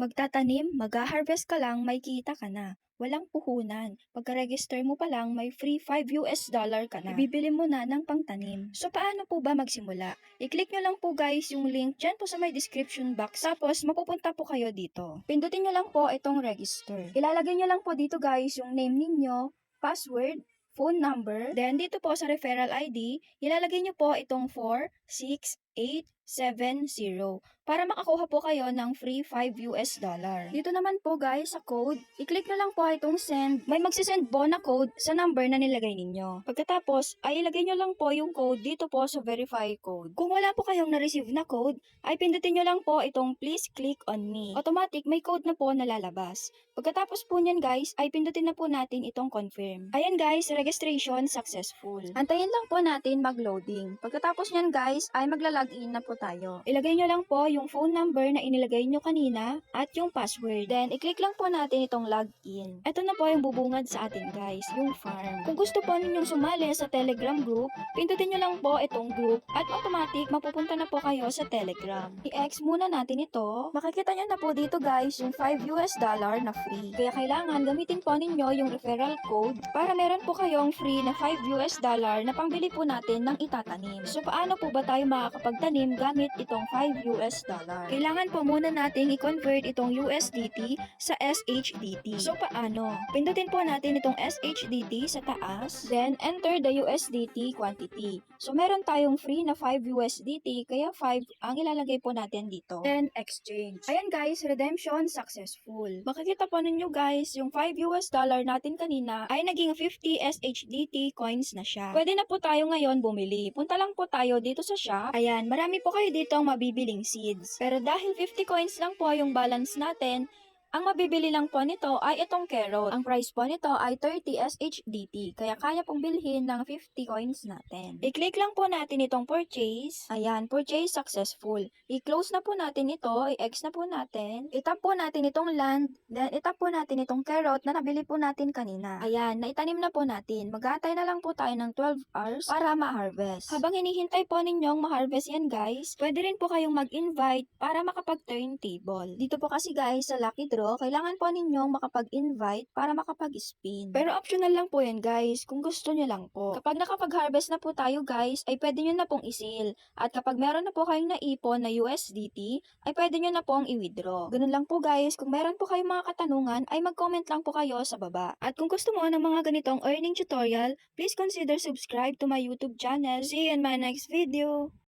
Magtatanim, mag-harvest ka lang, may kita ka na. Walang puhunan. Pagka-register mo pa lang, may free 5 US dollar ka na. Bibili mo na ng pangtanim. So, paano po ba magsimula? I-click nyo lang po guys yung link dyan po sa may description box. Tapos, mapupunta po kayo dito. Pindutin nyo lang po itong register. Ilalagay nyo lang po dito guys yung name ninyo, password, phone number. Then, dito po sa referral ID, ilalagay nyo po itong 4, 6, 8, 7, 0 para makakuha po kayo ng free 5 US dollar. Dito naman po guys sa code, i-click nyo lang po itong send. May magsisend po na code sa number na nilagay ninyo. Pagkatapos, ay ilagay nyo lang po yung code dito po sa verify code. Kung wala po kayong na-receive na code, ay pindutin nyo lang po itong please click on me. Automatic, may code na po nalalabas. Pagkatapos po niyan guys, ay pindutin na po natin itong confirm. Ayan guys, registration successful. Antayin lang po natin mag-loading. Pagkatapos niyan guys, ay magla-login na po tayo. Ilagay nyo lang po yung phone number na inilagay nyo kanina at yung password. Then, i-click lang po natin itong login. Ito na po yung bubungad sa atin guys, yung farm. Kung gusto po ninyong sumali sa Telegram group, pindutin nyo lang po itong group at automatic mapupunta na po kayo sa Telegram. I-X muna natin ito. Makikita nyo na po dito guys yung 5 US dollar na free. Kaya kailangan gamitin po ninyo yung referral code para meron po kayong free na 5 US dollar na pangbili po natin ng itatanim. So paano po ba tayo makakapagtanim gamit itong 5 US dollar? Kailangan po muna nating i-convert itong USDT sa SHDT. So paano? Pindutin po natin itong SHDT sa taas, then enter the USDT quantity. So meron tayong free na 5 USDT, kaya 5 ang ilalagay po natin dito. Then exchange. Ayan guys, redemption successful. Makikita po ninyo guys, yung 5 US dollar natin kanina ay naging 50 SHDT coins na siya. Pwede na po tayo ngayon bumili. Punta lang po tayo dito sa shop. Ayan, marami po kayo dito ang mabibiling seeds. Pero dahil 50 coins lang po yung balance natin, ang mabibili lang po nito ay itong carrot. Ang price po nito ay 30 SHDT, kaya kaya pong bilhin ng 50 coins natin. I-click lang po natin itong purchase. Ayan, purchase successful. I-close na po natin ito, i-X na po natin. I-tap po natin itong land, then i-tap po natin itong carrot na nabili po natin kanina. Ayan, naitanim na po natin. Mag-aantay na lang po tayo ng 12 hours para ma-harvest. Habang hinihintay po ninyong ma-harvest yan guys, pwede rin po kayong mag-invite para makapag-turntable. Dito po kasi guys sa Lucky Draw, kailangan po ninyong makapag-invite para makapag-spin. Pero optional lang po yan guys, kung gusto nyo lang po. Kapag nakapag-harvest na po tayo guys, ay pwede nyo na pong isil. At kapag meron na po kayong naipon na USDT, ay pwede nyo na pong i-withdraw. Ganun lang po guys, kung meron po kayong mga katanungan, ay mag-comment lang po kayo sa baba. At kung gusto mo ng mga ganitong earning tutorial, please consider subscribe to my YouTube channel. See you in my next video!